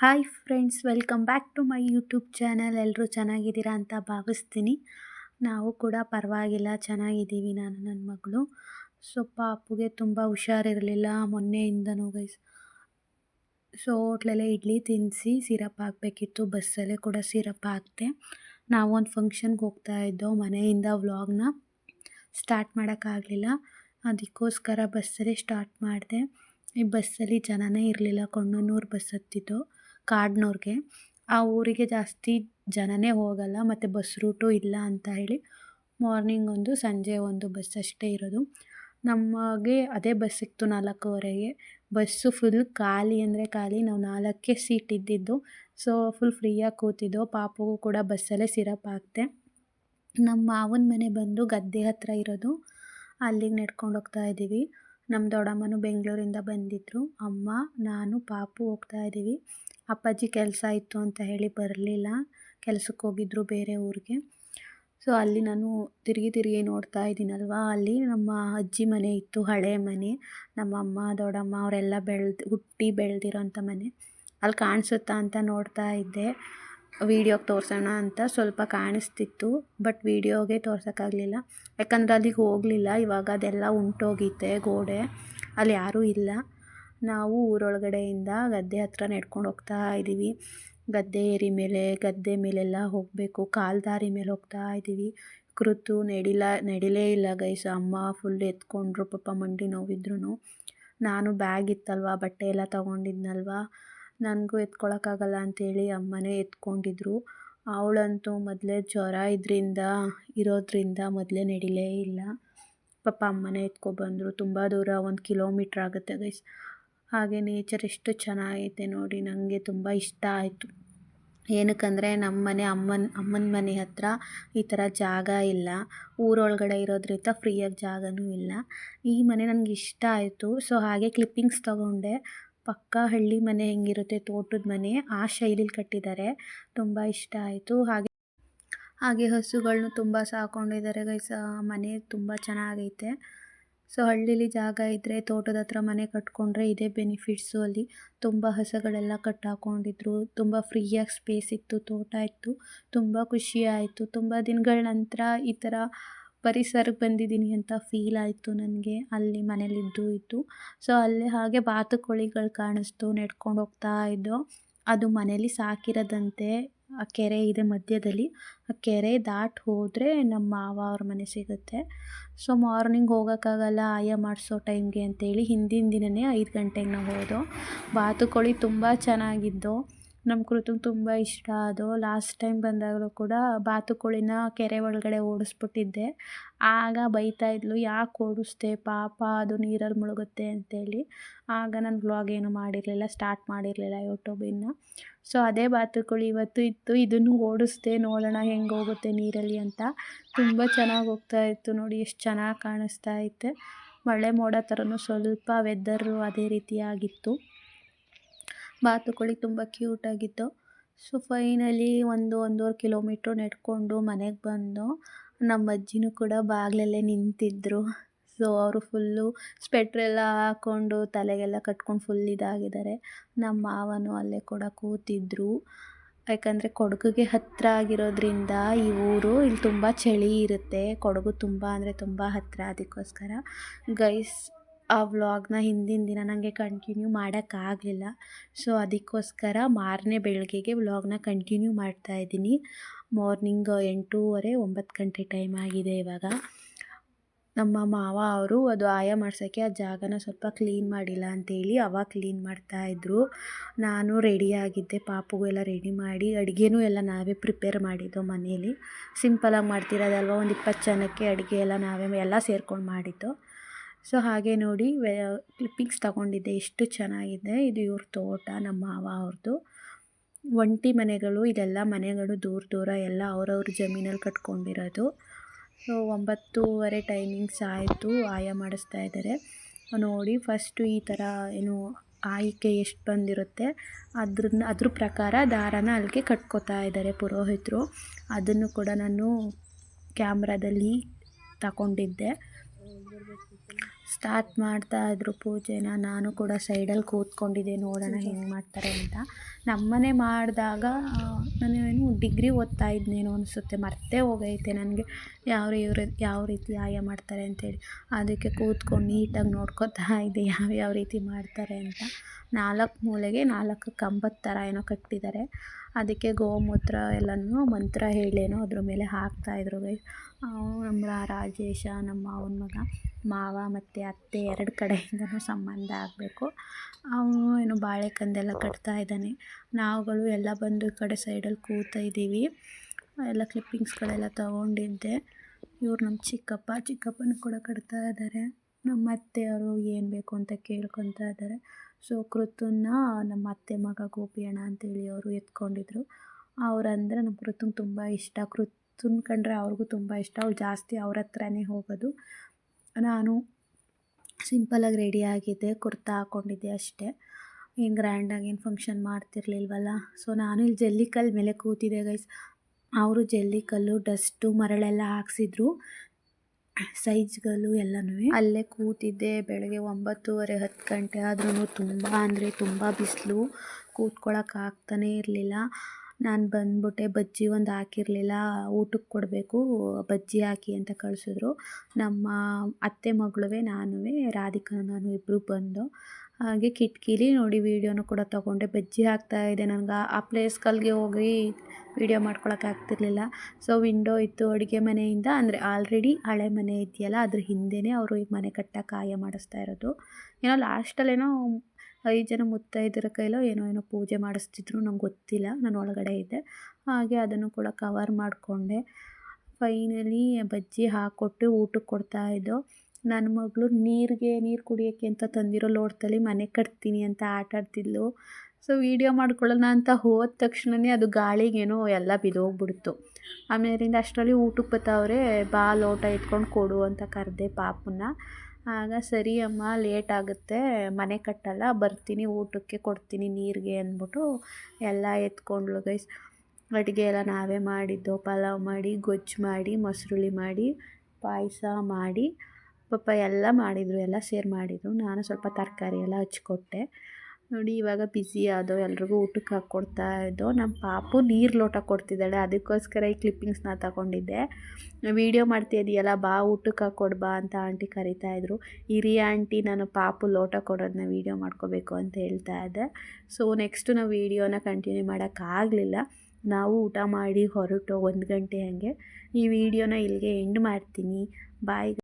Hi friends welcome back to my YouTube channel ಎಲ್ಲರೂ ಚೆನ್ನಾಗಿದ್ದೀರಾ ಅಂತ ಭಾವಿಸ್ತೀನಿ. ನಾವು ಕೂಡ ಪರವಾಗಿಲ್ಲ, ಚೆನ್ನಾಗಿದ್ದೀವಿ ನಾನು ನನ್ನ ಮಗಳು. ಸೊ ಪಾಪುಗೆ ತುಂಬ ಹುಷಾರಿರಲಿಲ್ಲ. ಮೊನ್ನೆಯಿಂದನೂ ಗೈಸ್ ಸೊ ಹೋಟ್ಲಲ್ಲೇ ಇಡ್ಲಿ ತಿನ್ನಿಸಿ ಸಿರಪ್ ಹಾಕಬೇಕಿತ್ತು. ಬಸ್ಸಲ್ಲೇ ಕೂಡ ಸಿರಪ್ ಹಾಕ್ತೆ ನಾವೊಂದು ಫಂಕ್ಷನ್ಗೆ ಹೋಗ್ತಾ ಇದ್ದೋ, ಮನೆಯಿಂದ ವ್ಲಾಗ್ನ ಸ್ಟಾರ್ಟ್ ಮಾಡೋಕ್ಕಾಗಲಿಲ್ಲ ಅದಕ್ಕೋಸ್ಕರ ಬಸ್ಸಲ್ಲೇ ಸ್ಟಾರ್ಟ್ ಮಾಡಿದೆ. ಈ ಬಸ್ಸಲ್ಲಿ ಜನನೇ ಇರಲಿಲ್ಲ ನೂರು ಬಸ್ ಹತ್ತಿದ್ದು ಕಾಡ್ನೂರಿಗೆ. ಆ ಊರಿಗೆ ಜಾಸ್ತಿ ಜನನೇ ಹೋಗಲ್ಲ, ಮತ್ತು ಬಸ್ ರೂಟು ಇಲ್ಲ ಅಂತ ಹೇಳಿ ಮಾರ್ನಿಂಗ್ ಒಂದು, ಸಂಜೆ ಒಂದು ಬಸ್ ಅಷ್ಟೇ ಇರೋದು. ನಮಗೆ ಅದೇ ಬಸ್ ಸಿಕ್ತು ನಾಲ್ಕೂವರೆಗೆ. ಬಸ್ಸು ಫುಲ್ ಖಾಲಿ ಅಂದರೆ ಖಾಲಿ, ನಾವು ನಾಲ್ಕೇ ಸೀಟ್ ಇದ್ದಿದ್ದು. ಸೊ ಫುಲ್ ಫ್ರೀಯಾಗಿ ಕೂತಿದ್ದೋ, ಪಾಪಗೂ ಕೂಡ ಬಸ್ಸಲ್ಲೇ ಸಿರಪ್ ಹಾಕ್ತೆ. ನಮ್ಮ ಮಾವನ ಮನೆ ಬಂದು ಗದ್ದೆ ಹತ್ತಿರ ಇರೋದು. ಅಲ್ಲಿಗೆ ನಡ್ಕೊಂಡು ಹೋಗ್ತಾ ಇದ್ದೀವಿ. ನಮ್ಮ ದೊಡ್ಡಮ್ಮನು ಬೆಂಗಳೂರಿಂದ ಬಂದಿದ್ದರು ಅಮ್ಮ, ನಾನು, ಪಾಪು ಹೋಗ್ತಾ ಇದ್ದೀವಿ ಅಪ್ಪಾಜಿ ಕೆಲಸ ಇತ್ತು ಅಂತ ಹೇಳಿ ಬರಲಿಲ್ಲ. ಕೆಲ್ಸಕ್ಕೆ ಹೋಗಿದ್ರು ಬೇರೆ ಊರಿಗೆ. ಸೊ ಅಲ್ಲಿ ನಾನು ತಿರುಗಿ ತಿರುಗಿ ನೋಡ್ತಾ ಇದ್ದೀನಲ್ವಾ ಅಲ್ಲಿ ನಮ್ಮ ಅಜ್ಜಿ ಮನೆ ಇತ್ತು, ಹಳೆ ಮನೆ. ನಮ್ಮ ಅಮ್ಮ, ದೊಡ್ಡಮ್ಮ ಅವರೆಲ್ಲ ಬೆಳೆದು, ಹುಟ್ಟಿ ಬೆಳೆದಿರೋಂಥ ಮನೆ. ಅಲ್ಲಿ ಕಾಣಿಸುತ್ತಾ ಅಂತ ನೋಡ್ತಾ ಇದ್ದೆ. ವೀಡಿಯೋಗೆ ತೋರಿಸೋಣ ಅಂತ ಸ್ವಲ್ಪ ಕಾಣಿಸ್ತಿತ್ತು, ಬಟ್ ವೀಡಿಯೋಗೆ ತೋರ್ಸೋಕ್ಕಾಗಲಿಲ್ಲ. ಯಾಕಂದರೆ ಅಲ್ಲಿಗೆ ಹೋಗಲಿಲ್ಲ. ಇವಾಗ ಅದೆಲ್ಲ ಉಂಟೋಗಿತ್ತೆ ಗೋಡೆ. ಅಲ್ಲಿ ಯಾರೂ ಇಲ್ಲ. ನಾವು ಊರೊಳಗಡೆಯಿಂದ ಗದ್ದೆ ಹತ್ರ ನಡ್ಕೊಂಡು ಹೋಗ್ತಾ ಇದ್ದೀವಿ. ಗದ್ದೆ ಏರಿ ಮೇಲೆ, ಗದ್ದೆ ಮೇಲೆಲ್ಲ ಹೋಗಬೇಕು. ಕಾಲು ದಾರಿ ಮೇಲೆ ಹೋಗ್ತಾ ಇದ್ದೀವಿ. ಕೃತು ನಡಿಲ, ನಡಿಲೇ ಇಲ್ಲ ಗೈಸ. ಅಮ್ಮ ಫುಲ್ ಎತ್ಕೊಂಡ್ರು. ಪಾಪ ಮಂಡಿ ನೋವಿದ್ರು ನಾನು ಬ್ಯಾಗ್ ಇತ್ತಲ್ವ, ಬಟ್ಟೆ ಎಲ್ಲ ತೊಗೊಂಡಿದ್ನಲ್ವ? ನನಗೂ ಎತ್ಕೊಳ್ಳೋಕ್ಕಾಗಲ್ಲ ಅಂಥೇಳಿ ಅಮ್ಮನೇ ಎತ್ಕೊಂಡಿದ್ರು. ಅವಳಂತೂ ಮೊದಲೇ ಜ್ವರ ಇದರಿಂದ, ಇರೋದ್ರಿಂದ ಮೊದಲೇ ನಡಿಲೇ ಇಲ್ಲ. ಪಾಪ ಅಮ್ಮನೇ ಎತ್ಕೊಬಂದರು. ತುಂಬ ದೂರ ಒಂದು ಕಿಲೋಮೀಟ್ರ್ ಆಗುತ್ತೆ ಗೈಸ್ ಹಾಗೆ ನೇಚರ್ ಎಷ್ಟು ಚೆನ್ನಾಗೈತೆ ನೋಡಿ ನನಗೆ ತುಂಬ ಇಷ್ಟ ಆಯಿತು. ಏನಕ್ಕಂದರೆ ನಮ್ಮ ಮನೆ ಅಮ್ಮನ ಅಮ್ಮನ ಮನೆ ಹತ್ರ ಈ ಥರ ಜಾಗ ಇಲ್ಲ. ಊರೊಳಗಡೆ ಇರೋದ್ರಿಂದ ಫ್ರೀಯಾಗಿ ಜಾಗವೂ ಇಲ್ಲ. ಈ ಮನೆ ನನಗೆ ಇಷ್ಟ ಆಯಿತು. ಸೊ ಹಾಗೆ ಕ್ಲಿಪ್ಪಿಂಗ್ಸ್ ತೊಗೊಂಡೆ. ಪಕ್ಕ ಹಳ್ಳಿ ಮನೆ ಹೆಂಗಿರುತ್ತೆ, ತೋಟದ ಮನೆ ಆ ಶೈಲಿಲಿ ಕಟ್ಟಿದ್ದಾರೆ ತುಂಬ ಇಷ್ಟ ಆಯಿತು. ಹಾಗೆ ಹಾಗೆ ಹಸುಗಳನ್ನು ತುಂಬ ಸಾಕೊಂಡಿದ್ದಾರೆ ಗೈಸ್ ಮನೆ ತುಂಬ ಚೆನ್ನಾಗೈತೆ. ಸೊ ಹಳ್ಳಿಲಿ ಜಾಗ ಇದ್ದರೆ ತೋಟದ ಹತ್ರ ಮನೆ ಕಟ್ಕೊಂಡ್ರೆ ಇದೇ ಬೆನಿಫಿಟ್ಸು ಅಲ್ಲಿ. ತುಂಬ ಹಸುಗಳೆಲ್ಲ ಕಟ್ಟಾಕೊಂಡಿದ್ರು. ತುಂಬ ಫ್ರೀಯಾಗಿ ಸ್ಪೇಸ್ ಇತ್ತು, ತೋಟ ಇತ್ತು. ತುಂಬ ಖುಷಿ ಆಯಿತು. ತುಂಬ ದಿನಗಳ ನಂತರ ಈ ಥರ ಪರಿಸರಕ್ಕೆ ಬಂದಿದ್ದೀನಿ ಅಂತ ಫೀಲ್ ಆಯಿತು ನನಗೆ. ಅಲ್ಲಿ ಮನೇಲಿದ್ದು ಇದ್ದು. ಸೊ ಅಲ್ಲೇ ಹಾಗೆ ಬಾತುಕೋಳಿಗಳು ಕಾಣಿಸ್ತು, ನೆಡ್ಕೊಂಡು ಹೋಗ್ತಾ ಇದ್ದೋ. ಅದು ಮನೇಲಿ ಸಾಕಿರೋದಂತೆ ಆ ಕೆರೆ ಇದೆ ಮಧ್ಯದಲ್ಲಿ. ಆ ಕೆರೆ ದಾಟಿ ಹೋದರೆ ನಮ್ಮ ಮಾವ ಅವ್ರ ಮನೆ ಸಿಗುತ್ತೆ. ಸೊ ಮಾರ್ನಿಂಗ್ ಹೋಗೋಕ್ಕಾಗಲ್ಲ, ಆಯ ಮಾಡಿಸೋ ಟೈಮ್ಗೆ ಅಂತೇಳಿ ಹಿಂದಿನ ದಿನವೇ ಐದು ಗಂಟೆಗೆ ನಾವು ಹೋದೋ. ಬಾತುಕೋಳಿ ತುಂಬ ಚೆನ್ನಾಗಿದ್ದು. ನಮ್ಮ ಕೃತು ತುಂಬ ಇಷ್ಟ. ಅದು ಲಾಸ್ಟ್ ಟೈಮ್ ಬಂದಾಗಲೂ ಕೂಡ ಬಾತುಕೋಳಿನ ಕೆರೆ ಒಳಗಡೆ ಓಡಿಸ್ಬಿಟ್ಟಿದ್ದೆ. ಆಗ ಬೈತಾ ಇದ್ಲು, ಯಾಕೆ ಓಡಿಸ್ದೆ? ಪಾಪ ಅದು ನೀರಲ್ಲಿ ಮುಳುಗುತ್ತೆ ಅಂತೇಳಿ. ಆಗ ನಾನು ವ್ಲಾಗ್ ಏನು ಮಾಡಿರಲಿಲ್ಲ ಸ್ಟಾರ್ಟ್ ಮಾಡಿರಲಿಲ್ಲ ಯೂಟ್ಯೂಬಿಂದ ಸೊ ಅದೇ ಬಾತುಕೋಳಿ ಇವತ್ತು ಇತ್ತು. ಇದನ್ನು ಓಡಿಸ್ದೆ, ನೋಡೋಣ ಹೆಂಗೆ ಹೋಗುತ್ತೆ ನೀರಲ್ಲಿ ಅಂತ. ತುಂಬ ಚೆನ್ನಾಗಿ ಹೋಗ್ತಾ ಇತ್ತು ನೋಡಿ, ಎಷ್ಟು ಚೆನ್ನಾಗಿ ಕಾಣಿಸ್ತಾ ಐತೆ ಮಳೆ ಮೋಡ ಥರನೂ ಸ್ವಲ್ಪ ವೆದರು ಅದೇ ರೀತಿಯಾಗಿತ್ತು. ಬಾತುಕೋಳಿ ತುಂಬ ಕ್ಯೂಟಾಗಿತ್ತು ಸೊ ಫೈನಲಿ ಒಂದು ಒಂದೂವರೆ ಕಿಲೋಮೀಟ್ರ್ ನಡ್ಕೊಂಡು ಮನೆಗೆ ಬಂದು ನಮ್ಮ ಅಜ್ಜಿನೂ ಕೂಡ ಬಾಗಿಲಲ್ಲೇ ನಿಂತಿದ್ದರು ಸೊ ಅವರು ಫುಲ್ಲು ಸ್ಪೆಟ್ರೆಲ್ಲ ಹಾಕ್ಕೊಂಡು ತಲೆಗೆಲ್ಲ ಕಟ್ಕೊಂಡು ಫುಲ್ ಇದಾಗಿದ್ದಾರೆ. ನಮ್ಮ ಮಾವನೂ ಅಲ್ಲೇ ಕೂಡ ಕೂತಿದ್ದರು ಯಾಕಂದರೆ ಕೊಡಗಿಗೆ ಹತ್ತಿರ ಆಗಿರೋದ್ರಿಂದ ಈ ಊರು ಇಲ್ಲಿ ತುಂಬ ಚಳಿ ಇರುತ್ತೆ. ಕೊಡಗು ತುಂಬ ಅಂದರೆ ತುಂಬ ಹತ್ತಿರ ಅದಕ್ಕೋಸ್ಕರ. ಗೈಸ್ ಆ ವ್ಲಾಗ್ನ ಹಿಂದಿನ ದಿನ ನನಗೆ ಕಂಟಿನ್ಯೂ ಮಾಡೋಕ್ಕಾಗಲಿಲ್ಲ. ಸೊ ಅದಕ್ಕೋಸ್ಕರ ಮಾರನೇ ಬೆಳಗ್ಗೆಗೆ ವ್ಲಾಗ್ನ ಕಂಟಿನ್ಯೂ ಮಾಡ್ತಾ ಇದ್ದೀನಿ. ಮಾರ್ನಿಂಗ್ ಎಂಟೂವರೆ, ಒಂಬತ್ತು ಗಂಟೆ ಟೈಮ್ ಆಗಿದೆ ಇವಾಗ. ನಮ್ಮ ಮಾವ ಅವರು ಅದು ಆಯ ಮಾಡ್ಸೋಕ್ಕೆ ಆ ಜಾಗನ ಸ್ವಲ್ಪ ಕ್ಲೀನ್ ಮಾಡಿಲ್ಲ ಅಂತೇಳಿ ಅವಾಗ ಕ್ಲೀನ್ ಮಾಡ್ತಾಯಿದ್ರು ನಾನು ರೆಡಿಯಾಗಿದ್ದೆ ಪಾಪುಗೂ ಎಲ್ಲ ರೆಡಿ ಮಾಡಿ, ಅಡುಗೆನೂ ಎಲ್ಲ ನಾವೇ ಪ್ರಿಪೇರ್ ಮಾಡಿದ್ದು ಮನೇಲಿ. ಸಿಂಪಲಾಗಿ ಮಾಡ್ತಿರೋದಲ್ವ, ಒಂದು ಇಪ್ಪತ್ತು ಜನಕ್ಕೆ ಅಡುಗೆ ಎಲ್ಲ ನಾವೇ ಎಲ್ಲ ಸೇರ್ಕೊಂಡು ಮಾಡಿದ್ದು. ಸೊ ಹಾಗೆ ನೋಡಿ ಕ್ಲಿಪ್ಪಿಂಗ್ಸ್ ತಗೊಂಡಿದ್ದೆ. ಎಷ್ಟು ಚೆನ್ನಾಗಿದೆ. ಇದು ಇವ್ರ ತೋಟ, ನಮ್ಮ ಮಾವ ಅವ್ರದ್ದು ಒಂಟಿ ಮನೆಗಳು, ಇದೆಲ್ಲ ಮನೆಗಳು ದೂರ ದೂರ ಎಲ್ಲ ಅವ್ರವ್ರ ಜಮೀನಲ್ಲಿ ಕಟ್ಕೊಂಡಿರೋದು. ಸೊ ಒಂಬತ್ತೂವರೆ ಟೈಮಿಂಗ್ಸ್ ಆಯಿತು, ಆಯ ಮಾಡಿಸ್ತಾ ಇದ್ದಾರೆ ನೋಡಿ ಫಸ್ಟು ಈ ಥರ ಏನು ಆಯ್ಕೆ ಎಷ್ಟು ಬಂದಿರುತ್ತೆ ಅದ್ರನ್ನ ಅದ್ರ ಪ್ರಕಾರ ದಾರನ ಅಲ್ಲಿಗೆ ಕಟ್ಕೋತಾ ಇದ್ದಾರೆ ಪುರೋಹಿತರು. ಅದನ್ನು ಕೂಡ ನಾನು ಕ್ಯಾಮ್ರಾದಲ್ಲಿ ತಗೊಂಡಿದ್ದೆ. ಸ್ಟಾರ್ಟ್ ಮಾಡ್ತಾ ಇದ್ರು ಪೂಜೆನ ನಾನು ಕೂಡ ಸೈಡಲ್ಲಿ ಕೂತ್ಕೊಂಡಿದ್ದೆ ನೋಡೋಣ ಹೆಂಗೆ ಮಾಡ್ತಾರೆ ಅಂತ. ನಮ್ಮನೆ ಮಾಡಿದಾಗ ನಾನು ಏನು ಡಿಗ್ರಿ ಓದ್ತಾ ಇದ್ನೇನೋ ಅನಿಸುತ್ತೆ ಮರ್ತೇ ಹೋಗೈತೆ ನನಗೆ. ಯಾವ ಇವ್ರ ಯಾವ ರೀತಿ ಆಯ ಮಾಡ್ತಾರೆ ಅಂತೇಳಿ. ಅದಕ್ಕೆ ಕೂತ್ಕೊಂಡು ನೀಟಾಗಿ ನೋಡ್ಕೊತಾ ಇದ್ದೆ ಯಾವ್ಯಾವ ರೀತಿ ಮಾಡ್ತಾರೆ ಅಂತ. ನಾಲ್ಕು ಮೂಲೆಗೆ ನಾಲ್ಕು ಕಂಬದ ಥರ ಏನೋ ಕಟ್ಟಿದ್ದಾರೆ. ಅದಕ್ಕೆ ಗೋಮೂತ್ರ ಎಲ್ಲನೂ ಮಂತ್ರ ಹೇಳೇನೋ ಅದ್ರ ಮೇಲೆ ಹಾಕ್ತಾಯಿದ್ರು ಗೈಸ್ ನಮ್ಮ ರಾಜೇಶ, ನಮ್ಮ ಮಾವನ ಮಗ, ಮಾವ ಮತ್ತು ಅತ್ತೆ ಎರಡು ಕಡೆಯಿಂದನೂ ಸಂಬಂಧ ಆಗಬೇಕು. ಅವನು ಏನು ಬಾಳೆಕಂದೆಲ್ಲ ಕಟ್ತಾ ಇದ್ದಾನೆ. ನಾವುಗಳು ಎಲ್ಲ ಬಂದು ಈ ಕಡೆ ಸೈಡಲ್ಲಿ ಕೂತಾ ಇದ್ದೀವಿ. ಎಲ್ಲ ಕ್ಲಿಪ್ಪಿಂಗ್ಸ್ಗಳೆಲ್ಲ ತಗೊಂಡಿದ್ದೆ. ಇವ್ರು ನಮ್ಮ ಚಿಕ್ಕಪ್ಪ, ಚಿಕ್ಕಪ್ಪನೂ ಕೂಡ ಕಟ್ತಾ ಇದ್ದಾರೆ. ನಮ್ಮ ಅತ್ತೆಯವರು ಏನು ಬೇಕು ಅಂತ ಕೇಳ್ಕೊತಾ ಇದ್ದಾರೆ. ಸೊ ಕೃತನ್ನ ನಮ್ಮ ಅತ್ತೆ ಮಗ ಗೋಪಿ ಅಣ್ಣ ಅಂತೇಳಿ ಅವರು ಎತ್ಕೊಂಡಿದ್ರು. ಅವರಂದ್ರೆ ನಮ್ಮ ಕೃತಂಗೆ ತುಂಬ ಇಷ್ಟ. ಕೃತನ್ ಕಂಡ್ರೆ ಅವ್ರಿಗೂ ತುಂಬ ಇಷ್ಟ. ಅವ್ರು ಜಾಸ್ತಿ ಅವ್ರ ಹತ್ರನೇ ಹೋಗೋದು. ನಾನು ಸಿಂಪಲಾಗಿ ರೆಡಿ ಆಗಿದ್ದೆ. ಕುರ್ತಾ ಹಾಕ್ಕೊಂಡಿದ್ದೆ ಅಷ್ಟೇ. ಏನು ಗ್ರ್ಯಾಂಡಾಗಿ ಏನು ಫಂಕ್ಷನ್ ಮಾಡ್ತಿರ್ಲಿಲ್ವಲ್ಲ. ಸೊ ನಾನು ಇಲ್ಲಿ ಜಲ್ಲಿಕಲ್ಲು ಮೇಲೆ ಕೂತಿದ್ದೆ ಗೈಸ್ ಅವರು ಜಲ್ಲಿಕಲ್ಲು ಡಸ್ಟು ಮರಳೆಲ್ಲ ಹಾಕ್ಸಿದ್ರು. ಸೈಜ್ಗಳು ಎಲ್ಲನೂ ಅಲ್ಲೇ ಕೂತಿದ್ದೆ, ಬೆಳಗ್ಗೆ ಒಂಬತ್ತುವರೆ, ಹತ್ತು ಗಂಟೆ ಆದ್ರೂ ತುಂಬ ಅಂದರೆ ತುಂಬ ಬಿಸಿಲು. ಕೂತ್ಕೊಳ್ಳೋಕೆ ಆಗ್ತಾನೇ ಇರಲಿಲ್ಲ. ನಾನು ಬಂದ್ಬಿಟ್ಟೆ ಬಜ್ಜಿ ಒಂದು ಹಾಕಿರಲಿಲ್ಲ ಊಟಕ್ಕೆ ಕೊಡಬೇಕು, ಬಜ್ಜಿ ಹಾಕಿ ಅಂತ ಕಳಿಸಿದ್ರು. ನಮ್ಮ ಅತ್ತೆ ಮಗಳುವೇ ನಾನು ರಾಧಿಕಾ ನಾನು ಇಬ್ಬರು ಬಂದು, ಹಾಗೆ ಕಿಟಕಿಲಿ ನೋಡಿ ವೀಡಿಯೋನು ಕೂಡ ತೊಗೊಂಡೆ. ಬಜ್ಜಿ ಹಾಕ್ತಾಯಿದ್ದೆ ನನಗೆ. ಆ ಪ್ಲೇಸ್ಗಳಿಗೆ ಹೋಗಿ ವೀಡಿಯೋ ಮಾಡ್ಕೊಳಕ್ಕೆ ಆಗ್ತಿರ್ಲಿಲ್ಲ. ಸೊ ವಿಂಡೋ ಇತ್ತು ಅಡುಗೆ ಮನೆಯಿಂದ. ಅಂದರೆ ಆಲ್ರೆಡಿ ಹಳೆ ಮನೆ ಇದೆಯಲ್ಲ, ಅದ್ರ ಹಿಂದೆಯೇ ಅವರು ಈ ಮನೆ ಕಟ್ಟಕ್ಕೆ ಆಯ ಮಾಡಿಸ್ತಾ ಇರೋದು. ಏನೋ ಲಾಸ್ಟಲ್ಲೇನೋ ಐದು ಜನ ಮುತ್ತೈದರ ಕೈಲೋ ಏನೋ ಏನೋ ಪೂಜೆ ಮಾಡಿಸ್ತಿದ್ರು, ನಂಗೆ ಗೊತ್ತಿಲ್ಲ, ನಾನು ಒಳಗಡೆ ಇದ್ದೆ. ಹಾಗೆ ಅದನ್ನು ಕೂಡ ಕವರ್ ಮಾಡಿಕೊಂಡೆ. ಫೈನಲಿ ಬಜ್ಜಿ ಹಾಕ್ಕೊಟ್ಟು ಊಟಕ್ಕೆ ಕೊಡ್ತಾಯಿದ್ದೋ ನನ್ನ ಮಗಳು ನೀರಿಗೆ, ನೀರು ಕುಡಿಯೋಕ್ಕೆ ಅಂತ ತಂದಿರೋ ಲೋಟದಲ್ಲಿ ಮನೆ ಕಟ್ತೀನಿ ಅಂತ ಆಟ ಆಡ್ತಿದ್ಲು. ಸೊ ವೀಡಿಯೋ ಮಾಡ್ಕೊಳ್ಳೋಣ ಅಂತ ಹೋದ ತಕ್ಷಣವೇ ಅದು ಗಾಳಿಗೇನೋ ಎಲ್ಲ ಬಿದ್ದೋಗ್ಬಿಡ್ತು ಆಮೇಲಿಂದ ಅಷ್ಟರಲ್ಲಿ ಊಟಕ್ಕೆ ಬತ್ತವ್ರೆ ಬಾ ಲೋಟ ಎತ್ಕೊಂಡು ಕೊಡು ಅಂತ ಕರೆದೆ ಪಾಪನ್ನ. ಆಗ, ಸರಿ ಅಮ್ಮ, ಲೇಟ್ ಆಗುತ್ತೆ, ಮನೆ ಕಟ್ಟಲ್ಲ, ಬರ್ತೀನಿ, ಊಟಕ್ಕೆ ಕೊಡ್ತೀನಿ ನೀರಿಗೆ ಅಂದ್ಬಿಟ್ಟು ಎಲ್ಲ ಎತ್ಕೊಂಡ್ಳು ಗೈಸ್. ಅಡುಗೆ ಎಲ್ಲ ನಾವೇ ಮಾಡಿದ್ದು, ಪಲಾವ್ ಮಾಡಿ, ಗೊಜ್ಜು ಮಾಡಿ ಮೊಸರುಳಿ ಮಾಡಿ, ಪಾಯಸ ಮಾಡಿ, ಪಾಪ ಎಲ್ಲ ಮಾಡಿದರು, ಎಲ್ಲ ಸೇರಿ ಮಾಡಿದರು. ನಾನು ಸ್ವಲ್ಪ ತರಕಾರಿ ಎಲ್ಲ ಹಚ್ಕೊಟ್ಟೆ. ನೋಡಿ ಇವಾಗ ಬಿಸಿ ಆದೋ ಎಲ್ರಿಗೂ ಊಟಕ್ಕೆ ಹಾಕ್ಕೊಡ್ತಾ ಇದ್ದೋ ನಮ್ಮ ಪಾಪು ನೀರು ಲೋಟ ಕೊಡ್ತಿದ್ದಾಳೆ, ಅದಕ್ಕೋಸ್ಕರ ಈ ಕ್ಲಿಪ್ಪಿಂಗ್ಸ್ನ ತಗೊಂಡಿದ್ದೆ. ವೀಡಿಯೋ ಮಾಡ್ತಿದ್ದೀಯಲ್ಲ ಬಾ ಊಟಕ್ಕೆ ಹಾಕ್ಕೊಡ್ಬಾ ಅಂತ ಆಂಟಿ ಕರಿತಾ ಕರಿತಾಯಿದ್ರು ಹಿರಿಯ ಆಂಟಿ, ನಾನು ಪಾಪು ಲೋಟ ಕೊಡೋದನ್ನ ವೀಡಿಯೋ ಮಾಡ್ಕೋಬೇಕು ಅಂತ ಹೇಳ್ತಾ ಇದ್ದೆ. ಸೊ ನೆಕ್ಸ್ಟು ನಾವು ವೀಡಿಯೋನ ಕಂಟಿನ್ಯೂ ಮಾಡೋಕ್ಕಾಗಲಿಲ್ಲ ನಾವು ಊಟ ಮಾಡಿ ಹೊರಟು ಒಂದು ಗಂಟೆ ಹಾಗೆ. ಈ ವಿಡಿಯೋನ ಇಲ್ಲಿಗೆ ಎಂಡ್ ಮಾಡ್ತೀನಿ. ಬಾಯ್